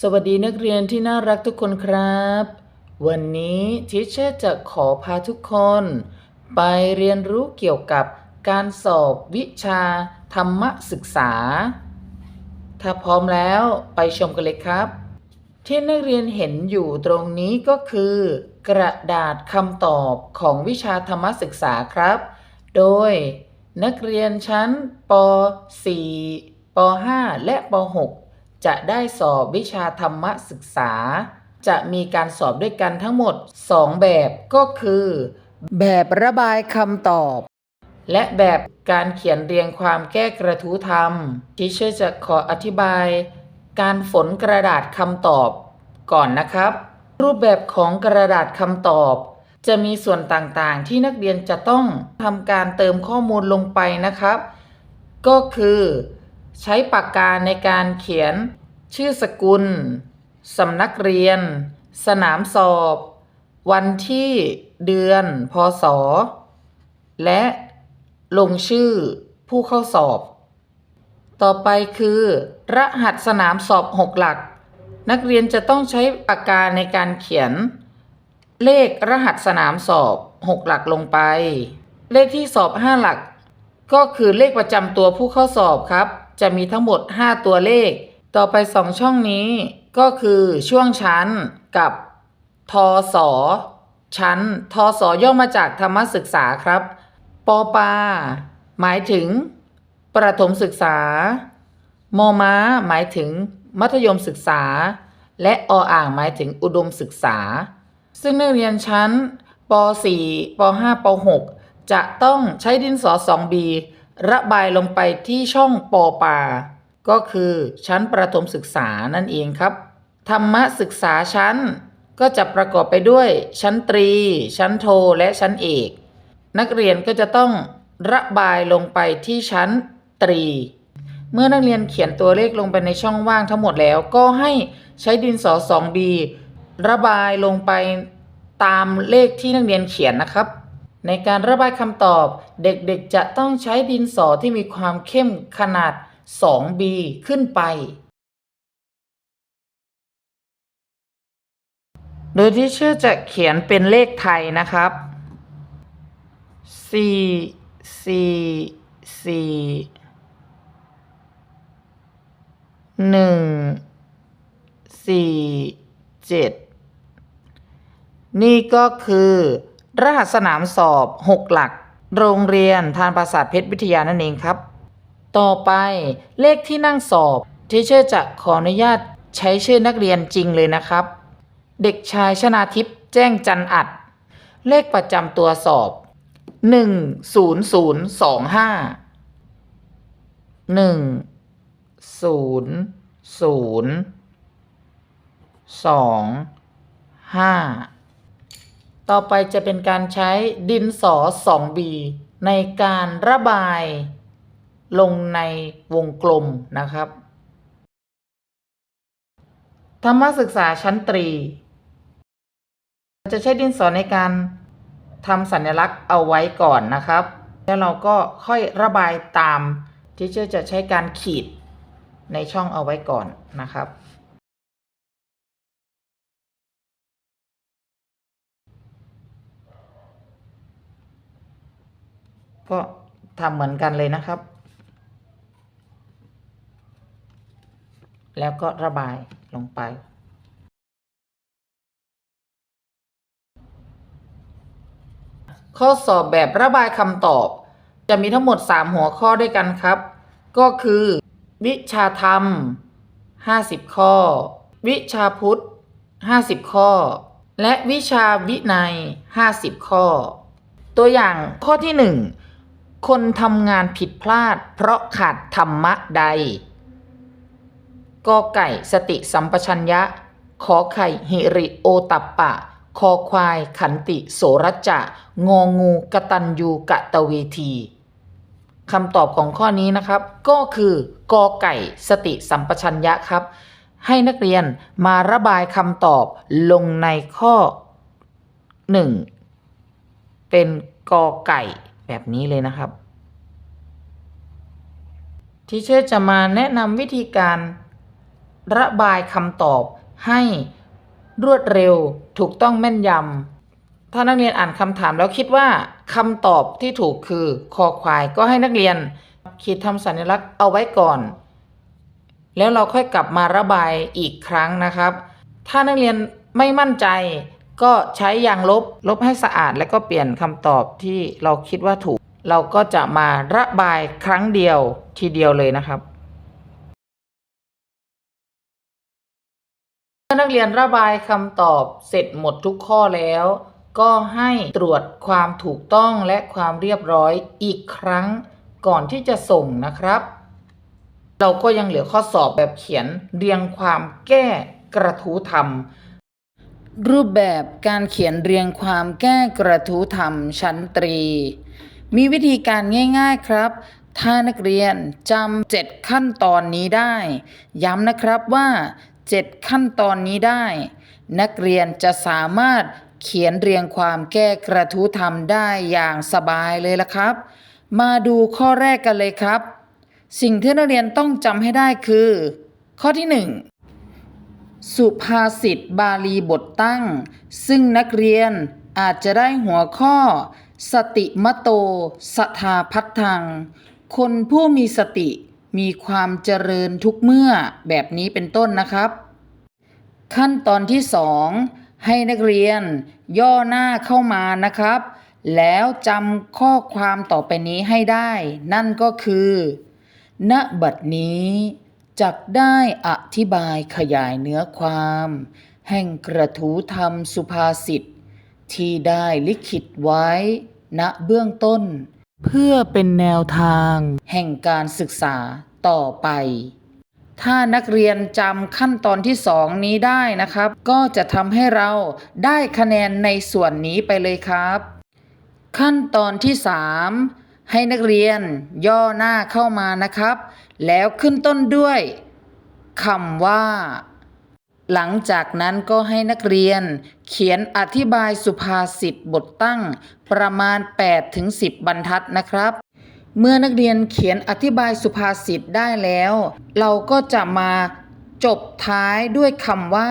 สวัสดีนักเรียนที่น่ารักทุกคนครับ วันนี้ทิเชอร์จะขอพาทุกคน ไปเรียนรู้เกี่ยวกับการสอบวิชาธรรมศึกษา ถ้าพร้อมแล้วไปชมกันเลยครับ ที่นักเรียนเห็นอยู่ตรงนี้ก็คือ กระดาษคำตอบของวิชาธรรมศึกษาครับ โดยนักเรียนชั้นป .4 ป .5 และป .6 จะได้สอบวิชาธรรมศึกษา จะมีการสอบด้วยกันทั้งหมด 2 แบบก็คือ แบบระบายคำตอบ และแบบการเขียนเรียงความแก้กระทู้ธรรมที่เชื่อจะขออธิบาย การฝนกระดาษคำตอบก่อนนะครับ รูปแบบของกระดาษคำตอบ จะมีส่วนต่างๆ ที่นักเรียนจะต้องทำการเติมข้อมูลลงไปนะครับ ก็คือ ใช้ปากกาในการเขียน ชื่อสกุล สำนักเรียน สนามสอบ วันที่เดือน พศ และลงชื่อผู้เข้าสอบ ต่อไปคือ รหัสสนามสอบ6หลัก นักเรียนจะต้องใช้ปากกาในการเขียน เลขรหัสสนามสอบ6หลักลงไป เลขที่สอบ5หลัก ก็คือเลขประจำตัวผู้เข้าสอบครับ จะมีทั้งหมด 5 ตัวเลข ต่อไป 2 ช่องนี้ก็คือช่วงชั้นกับทศชั้นทศย่อมาจากธรรมศึกษาครับปปา หมายถึง ประถมศึกษามม้า หมายถึง มัธยมศึกษา และออ่างหมายถึงอุดมศึกษา ซึ่งนักเรียนชั้นป .4 ป .5 ป .6 จะต้องใช้ดินสอ 2B ระบายลงไปที่ช่องปปา ก็คือชั้นประถมศึกษานั่นเองครับ ธรรมศึกษาชั้น ก็จะประกอบไปด้วย ชั้นตรี ชั้นโทและชั้นเอก นักเรียนก็จะต้องระบายลงไปที่ชั้นตรี เมื่อนักเรียนเขียนตัวเลขลงไปในช่องว่างทั้งหมดแล้ว ก็ให้ใช้ดินสอ 2B ระบายลงไปตามเลขที่นักเรียนเขียนนะครับ ในการระบายคำตอบ เด็กๆจะต้องใช้ดินสอที่มีความเข้มขนาด 2B ขึ้นไป โดยที่ชื่อจะเขียนเป็นเลขไทยนะครับสี่สี่สี่หนึ่งสี่เจ็ดนี่ก็คือ รหัสสนามสอบ 6 หลัก โรงเรียนทานปราสาทเพชรวิทยานั่นเองครับ ต่อไปเลขที่นั่งสอบทีเชอร์จะขออนุญาตใช้ชื่อนักเรียนจริงเลยนะครับ เด็กชายชนาทิพย์แจ้งจันอัด เลขประจำตัวสอบ 10025 1 0 0 2 5 ต่อไปจะเป็นการใช้ดินสอ 2B ในการระบายลงในวงกลมนะครับ ธรรมศึกษาชั้นตรี จะใช้ดินสอในการทำสัญลักษณ์เอาไว้ก่อนนะครับ แล้วเราก็ค่อยระบายตามที่เชื่อจะใช้การขีดในช่องเอาไว้ก่อนนะครับ ก็ทำเหมือนกันเลยนะครับ แล้วก็ระบายลงไป ข้อสอบแบบระบายคำตอบ จะมีทั้งหมด 3 หัวข้อด้วยกันครับ ก็คือ วิชาธรรม 50 ข้อ วิชาพุทธ 50 ข้อ และวิชาวินัย 50 ข้อ ตัวอย่างข้อที่ 1 คนทำงานผิดพลาด เพราะขาดธรรมะใดกอไก่สติสัมปชัญญะ ขอไข่หิริโอตัปปะ คอควายขันติโสรจะ งองูกตัญญูกะตะเวทีคำตอบของข้อนี้นะครับ ก็คือกอไก่สติสัมปชัญญะครับ ให้นักเรียนมาระบายคำตอบลงในข้อ 1 เป็นกอไก่ แบบนี้เลยนะครับที่เชื่อจะมาแนะนำวิธีการระบายคำตอบให้รวดเร็วถูกต้องแม่นยำถ้านักเรียนอ่านคำถามแล้วคิดว่าคำตอบที่ถูกคือคอควายก็ให้นักเรียนขีดทำสัญลักษณ์เอาไว้ก่อน แล้วเราค่อยกลับมาระบายอีกครั้งนะครับ ถ้านักเรียนไม่มั่นใจ ก็ใช้ยางลบลบให้สะอาดแล้วก็เปลี่ยนคำตอบที่เราคิดว่าถูก เราก็จะมาระบายครั้งเดียวทีเดียวเลยนะครับเมื่อนักเรียนระบายคำตอบเสร็จหมดทุกข้อแล้ว ก็ให้ตรวจความถูกต้องและความเรียบร้อยอีกครั้งก่อนที่จะส่งนะครับ เราก็ยังเหลือข้อสอบแบบเขียนเรียงความแก้กระทู้ธรรม รูปแบบการเขียนเรียงความแก้กระทู้ธรรมชั้นตรี มีวิธีการง่ายๆครับ ถ้านักเรียนจำเจ็ดขั้นตอนนี้ได้ ย้ำนะครับว่าเจ็ดขั้นตอนนี้ได้ นักเรียนจะสามารถเขียนเรียงความแก้กระทู้ธรรมได้อย่างสบายเลยละครับ มาดูข้อแรกกันเลยครับ สิ่งที่นักเรียนต้องจำให้ได้คือ ข้อที่หนึ่ง สุภาษิตบาลีบทตั้ง ซึ่งนักเรียนอาจจะได้หัวข้อ สติมโต สทาพัฒทัง คนผู้มีสติมีความเจริญทุกเมื่อแบบนี้เป็นต้นนะครับ ขั้นตอนที่สองให้นักเรียนย่อหน้าเข้ามานะครับ แล้วจำข้อความต่อไปนี้ให้ได้ นั่นก็คือ ณบัดนี้ จักได้อธิบายขยายเนื้อความ แห่งกระทูธรรมสุภาษิตที่ได้ลิขิตไว้ ณเบื้องต้น เพื่อเป็นแนวทาง แห่งการศึกษาต่อไป ถ้านักเรียนจำขั้นตอนที่สองนี้ได้นะครับ ก็จะทำให้เราได้คะแนนในส่วนนี้ไปเลยครับ ขั้นตอนที่สามให้นักเรียนย่อหน้าเข้ามานะครับ แล้วขึ้นต้นด้วยคำว่า หลังจากนั้นก็ให้นักเรียน เขียนอธิบายสุภาษิตบทตั้ง ประมาณ 8-10บรรทัดนะครับ เมื่อนักเรียนเขียนอธิบายสุภาษิตได้แล้ว เราก็จะมาจบท้ายด้วยคำว่า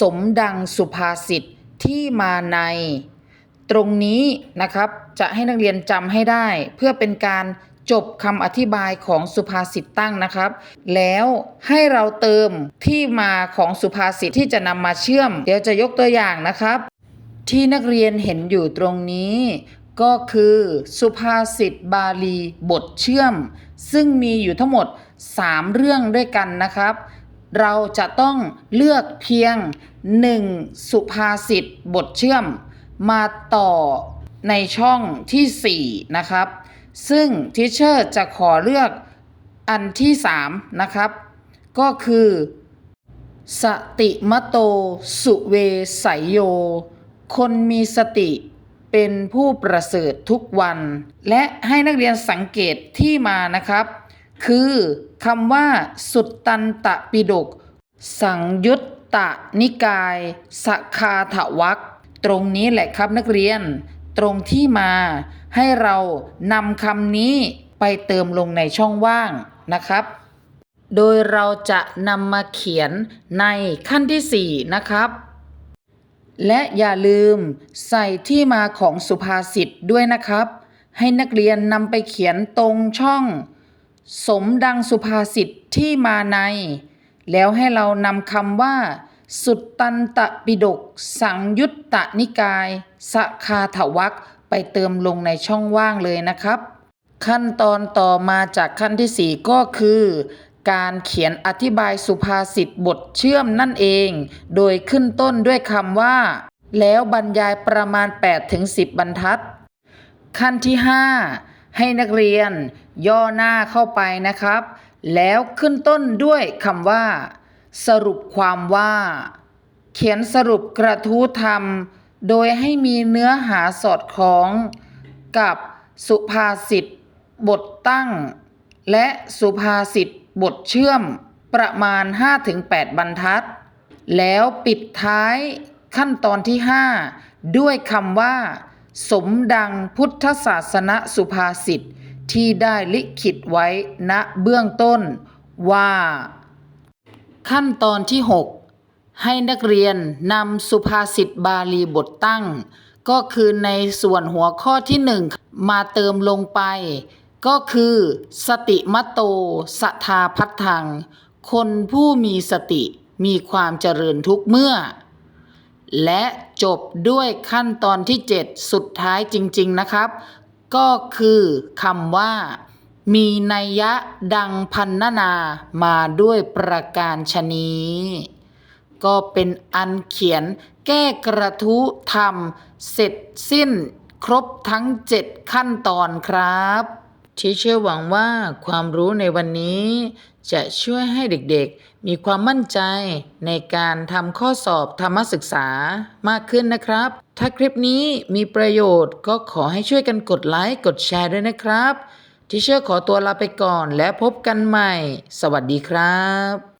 สมดังสุภาษิตที่มาใน ตรงนี้นะครับจะให้นักเรียนจำให้ได้ เพื่อเป็นการ จบคำอธิบายของสุภาษิตตั้งนะครับ แล้วให้เราเติมที่มาของสุภาษิตที่จะนำมาเชื่อม เดี๋ยวจะยกตัวอย่างนะครับ ที่นักเรียนเห็นอยู่ตรงนี้ ก็คือสุภาษิตบาลีบทเชื่อม ซึ่งมีอยู่ทั้งหมด 3 เรื่องด้วยกันนะครับ เราจะต้องเลือกเพียง 1 สุภาษิตบทเชื่อม มาต่อในช่องทีสี่4 นะครับ ซึ่งทิเชอร์จะขอเลือกอันที่ 3 นะครับ ก็คือ สติมโตสุเวไสยโย คนมีสติเป็นผู้ประเสริฐทุกวัน และให้นักเรียนสังเกตที่มานะครับ คือคำว่า สุตตันตะปิฎกสังยุตตะนิกายสคาถวักตรงนี้แหละครับนักเรียน ตรงที่มา ให้เรานำคำนี้ไปเติมลงในช่องว่างนะครับ โดยเราจะนำมาเขียนในขั้นที่ 4 นะครับ และอย่าลืมใส่ที่มาของสุภาษิตด้วยนะครับ ให้นักเรียนนำไปเขียนตรงช่อง สมดังสุภาษิตที่มาใน แล้วให้เรานำคำว่าสุตตันตปิฎกสังยุตตะนิกายสคาถวัก เติมลงในช่องว่างเลยนะครับ ขั้นตอนต่อมาจากขั้นที่ 4 ก็คือ การเขียนอธิบายสุภาษิตบทเชื่อมนั่นเอง โดยขึ้นต้นด้วยคำว่า แล้วบรรยายประมาณ 8-10 บรรทัด ขั้นที่ 5 ให้นักเรียน ย่อหน้าเข้าไปนะครับ แล้วขึ้นต้นด้วยคำว่า สรุปความว่า เขียนสรุปกระทู้ธรรม โดยให้มีเนื้อหาสอดคล้องกับสุภาษิตบทตั้ง และสุภาษิตบทเชื่อมประมาณ 5-8 บรรทัด แล้วปิดท้ายขั้นตอนที่ 5 ด้วยคำว่า สมดังพุทธศาสนสุภาษิตที่ได้ลิขิตไว้ณเบื้องต้นว่า ขั้นตอนที่ 6 ให้นักเรียนนำสุภาษิตบาลีบทตั้ง ก็คือในส่วนหัวข้อที่1มาเติมลงไป ก็คือ สติมัตโตสทาพัทธัง คนผู้มีสติมีความเจริญทุกเมื่อ และจบด้วยขั้นตอนที่ 7 สุดท้ายจริง ๆนะครับ ก็คือคำว่า มีนัยยะดังพันนานามาด้วยประการชนี้ ก็เป็นอันเขียนแก้กระทู้ทำเสร็จสิ้นครบทั้ง 7 ขั้นตอนครับทีเชื่อหวังว่าความรู้ในวันนี้ จะช่วยให้เด็กๆ มีความมั่นใจในการทำข้อสอบธรรมศึกษามากขึ้นนะครับ ถ้าคลิปนี้มีประโยชน์ก็ขอให้ช่วยกันกดไลค์กดแชร์ด้วยนะครับทีเชื่อขอตัวลาไปก่อนและพบกันใหม่ สวัสดีครับ